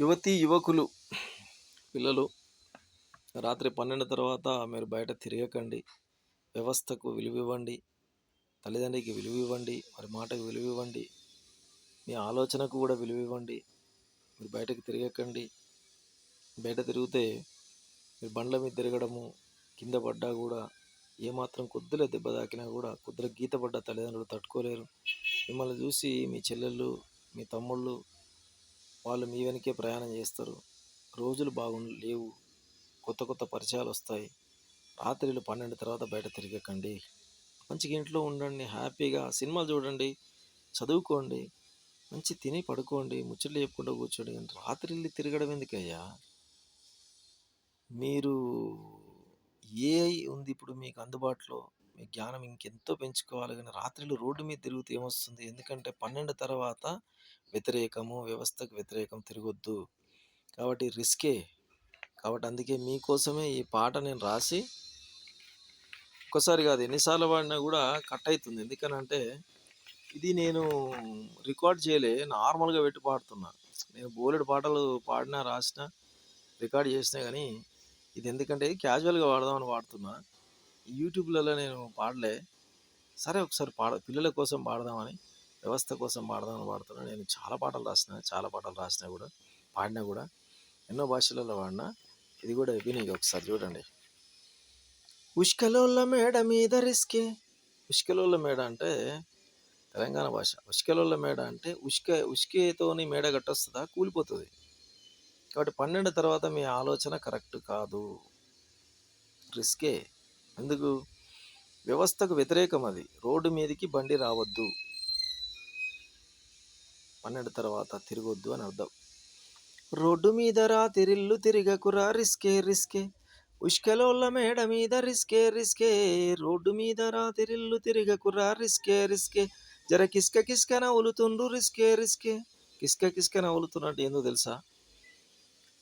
యువతి యువకులు పిల్లలు రాత్రి పన్నెండు తర్వాత మీరు బయట తిరగకండి. వ్యవస్థకు విలువ ఇవ్వండి తల్లిదండ్రికి విలువ ఇవ్వండి వారి మాటకు విలువ ఇవ్వండి మీ ఆలోచనకు కూడా విలువ ఇవ్వండి మీరు బయటకు తిరగకండి. బయట తిరిగితే మీరు బండ్ల మీద తిరగడము కింద పడ్డా కూడా ఏమాత్రం కొద్దిలో దెబ్బ తాకినా కూడా కొద్దిగా గీత పడ్డ తల్లిదండ్రులు తట్టుకోలేరు. మిమ్మల్ని చూసి మీ చెల్లెళ్ళు మీ తమ్ముళ్ళు వాళ్ళు మీ వెనకే ప్రయాణం చేస్తారు. రోజులు బాగుండి లేవు. కొత్త కొత్త పరిచయాలు వస్తాయి. రాత్రిలు పన్నెండు తర్వాత బయట తిరగకండి. మంచిగా ఇంట్లో ఉండండి. హ్యాపీగా సినిమాలు చూడండి. చదువుకోండి. మంచి తిని పడుకోండి. ముచ్చట్లు చెప్పుకుంటూ కూర్చోండి. రాత్రిళ్ళు తిరగడం ఎందుకయ్యా? మీరు ఏఐ ఉంది ఇప్పుడు మీకు అందుబాటులో. మీ జ్ఞానం ఇంకెంతో పెంచుకోవాలి. కానీ రాత్రిళ్ళు రోడ్డు మీద తిరుగుతూ ఏమొస్తుంది? ఎందుకంటే పన్నెండు తర్వాత వ్యతిరేకము వ్యవస్థకు వ్యతిరేకం తిరగొద్దు. కాబట్టి రిస్కే. కాబట్టి అందుకే మీకోసమే ఈ పాట నేను రాసి ఒక్కసారి కాదు ఎన్నిసార్లు పాడినా కూడా కట్ అవుతుంది. ఎందుకనంటే ఇది నేను రికార్డ్ చేయలే నార్మల్గా పెట్టి పాడుతున్నా. నేను బోలెడు పాటలు పాడినా రాసినా రికార్డ్ చేసినా కానీ ఇది ఎందుకంటే క్యాజువల్గా పాడదామని పాడుతున్నా. యూట్యూబ్లలో నేను పాడలే. సరే ఒకసారి పాడ పిల్లల కోసం పాడదామని. వ్యవస్థ కోసం పాడదామని పాడుతున్నా నేను చాలా పాటలు రాసిన చాలా పాటలు రాసినా కూడా పాడినా కూడా ఎన్నో భాషలలో పాడినా ఇది కూడా విని ఒకసారి చూడండి. ఉష్కలోళ్ళ మేడ మీద రిస్కే. ఉష్కలోళ్ళ మేడ అంటే తెలంగాణ భాష. ఉష్కలోళ్ళ మేడ అంటే ఉష్క ఉష్కేతోని మేడ కట్టొస్తుందా? కూలిపోతుంది. కాబట్టి పన్నెండు తర్వాత మీ ఆలోచన కరెక్ట్ కాదు. రిస్కే. ఎందుకు? వ్యవస్థకు వ్యతిరేకం అది. రోడ్డు మీదకి బండి రావద్దు. పన్నెండు తర్వాత తిరగొద్దు అని అర్థం. రోడ్డు మీద రా తిరిల్లు తిరగకురా రిస్కే రిస్కే. ఉష్కలోళ్ళ మేడ మీద రిస్కే రిస్కే. రోడ్డు మీద రా తిరిల్లు తిరగకురా రిస్కే రిస్కే. జర కిస్క కిస్క నవ్వులుతుండ్రు రిస్కే రిస్కే. కిస్క కిస్క నవ్వులుతున్నట్టు ఏందో తెలుసా?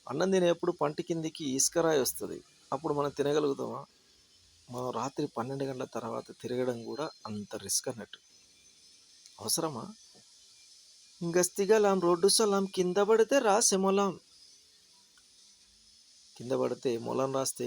అన్నం తినేప్పుడు పంట కిందికి ఇసుకరాయి వస్తుంది. అప్పుడు మనం తినగలుగుతామా? మనం రాత్రి పన్నెండు గంటల తర్వాత తిరగడం కూడా అంత రిస్క్ అన్నట్టు. అవసరమా? గస్తిగలాం రోడ్డు సలాం కింద పడితే రాసే మొలం. కింద పడితే మొలం రాస్తే